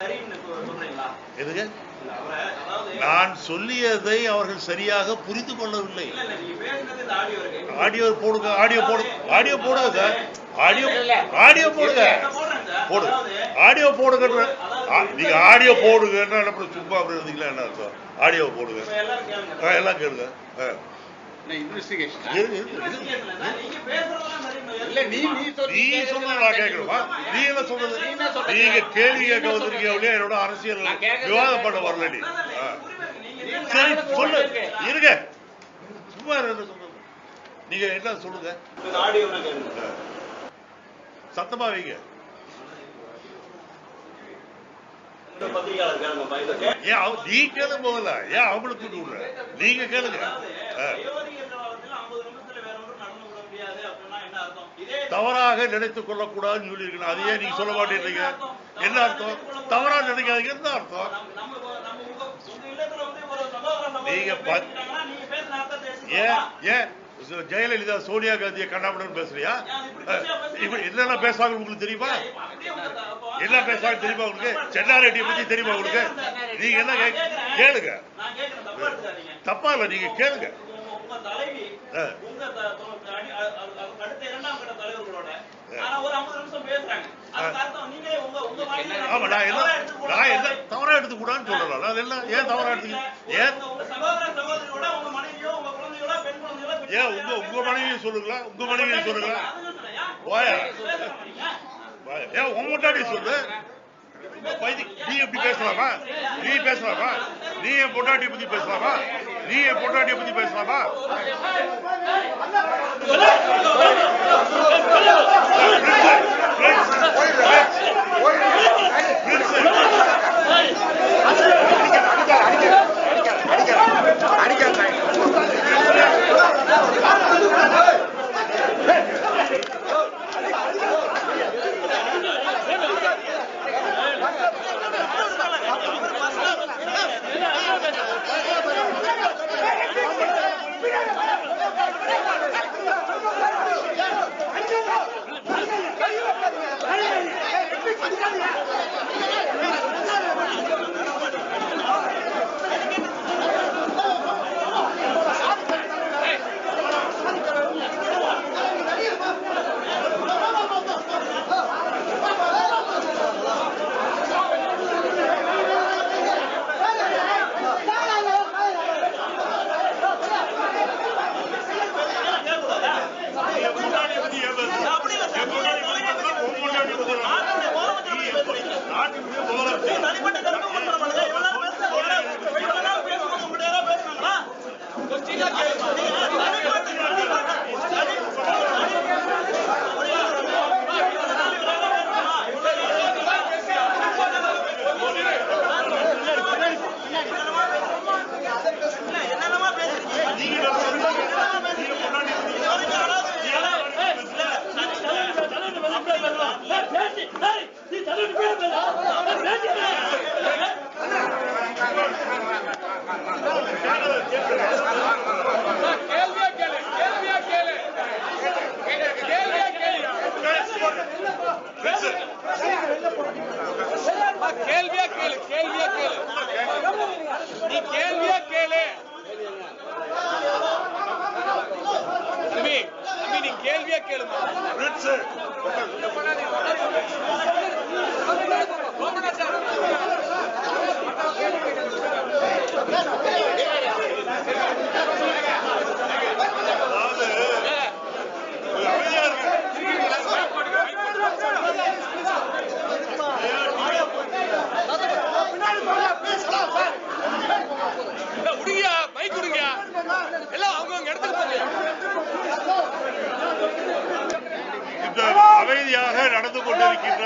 அதாவது நான் சொல்லியதை அவர்கள் சரியாக புரிந்து கொள்ளவில்லை. ஆடியோ போடுங்க ஆடியோ போடு ஆடியோ போடுங்க. சார் ஆடியோ ஆடியோ போடுங்க. போடு. ஆடியோ போடுங்கன்ற ஆ, நீங்க ஆடியோ போடுங்கன்னா அப்புறம் சும்மா அப்படி இருந்தீங்களா என்ன அர்த்தம்? ஆடியோ போடுங்க. எல்லாம் கேளுங்க. இன்வெஸ்டிகேஷன் நீ சொல்றது நான் கேட்கணுமா? நீ என்ன சொல்றது நீங்க கேள்வி கேட்க வந்திருக்கீங்க ஒழிய என்னோட அரசியல் விவாதம் பண்ண வரல நீ. ஆ. சரி சொல்லு. இருங்க. சும்மா நீங்க என்ன சொல்லுங்க? சத்தமா வைங்க. நீ கேளு முதல்ல ஏன் அவங்களுக்கு நீங்க கேளுங்க. தவறாக நினைத்துக் கொள்ளக்கூடாதுன்னு சொல்லியிருக்கணும் அதையே நீங்க சொல்ல மாட்டேன்றீங்க. என்ன அர்த்தம்? தவறா நினைக்காதீங்க. என்ன அர்த்தம்? நீங்க ஏன்? ஏன்? ஜெயலலிதா சோனியா காந்தியை கண்ணாமடன் பேசுறியா? என்னென்ன பேசுறாங்க உங்களுக்கு தெரியுமா? என்ன பேசுறாங்க தெரியுமா உங்களுக்கு? சென்னாரெட்டியை பத்தி தெரியுமா உங்களுக்கு? நீங்க என்ன கேளுங்க. தப்பா இல்ல நீங்க கேளுங்க. உங்க மனைவியோ உங்க குழந்தையோட பெண் குழந்தையோட பெண் ஏன் உங்க உங்க மனைவியை சொல்லுங்களா? உங்க மனைவியை சொல்லுங்களா? வாயா. ஏன் உங்க முன்னாடி சொல்லு? நீ எப்படி பேசலாமா? நீ பேசலாமா? நீ என் பொண்டாட்டியை பத்தி பேசலாமா? நீ என் பொண்டாட்டியை பத்தி பேசலாமா? என் கொஸ்டினா கேளுங்க. நீங்க தனிப்பட்ட என்னென்னமா பேசுறீங்க நீங்க என்ன சொல்றீங்க? நீ என் பொண்டாட்டியை பத்தி பேசுற. நீ எல்லாம் பேசுற. பேசு. கேள்வியா கேளு கேள்வியா கேளு. நீ கேள்வியா கேளு. தம்பி தம்பி நீ கேள்வியா கேளுமா? பிரின்ஸு. அமைதியாக நடந்து கொண்டிருக்கின்ற